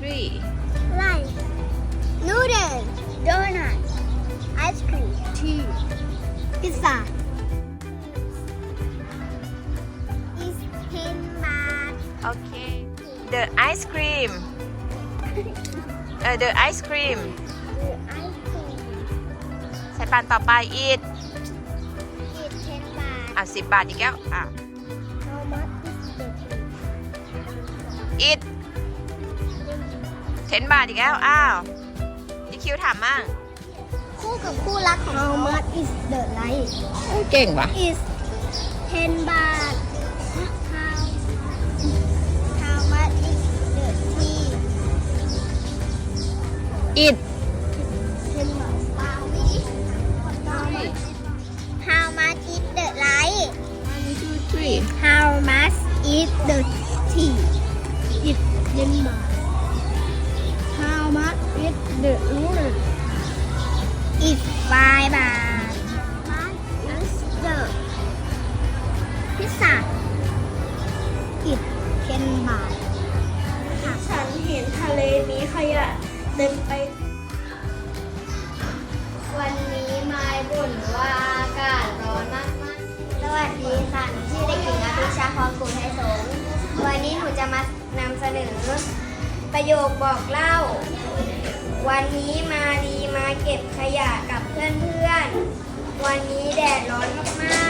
Three. Rice. Noodles. Donuts. Ice cream. Tea. Pizza. Is handmade. Okay. The ice cream. uh, the ice cream. The ice cream. ใช้ปานต่อไป It. Is handmade. อ่ะสิบบาทอีกแล้วอ่ะ How much is the It. เทนบาทอีกแล้ว อ้าวดีคิวถามมากคู่กับคู่รักของอามารอิสเดอะไลท์เก่งวะอิสเทนบาทฮาวมาร์ตอิสเดอะทีอิส How much is t h อ tea? It's in my. เดอดรูนอีกบายบาย is the p ซ z z อีกเคนบาทฉันเห็นทะเลมีขยะเต็มไป วันนี้มาบ่นว่าอากาศร้อนมาก สวัสดีค่ะนชื่อเด็กหญิงอาทิชาพรกุลไทยสงวันนี้หนูจะมานำเสนอประโยคบอกเล่าวันนี้มาดีมาเก็บขยะกับเพื่อนๆ วันนี้แดดร้อนมาก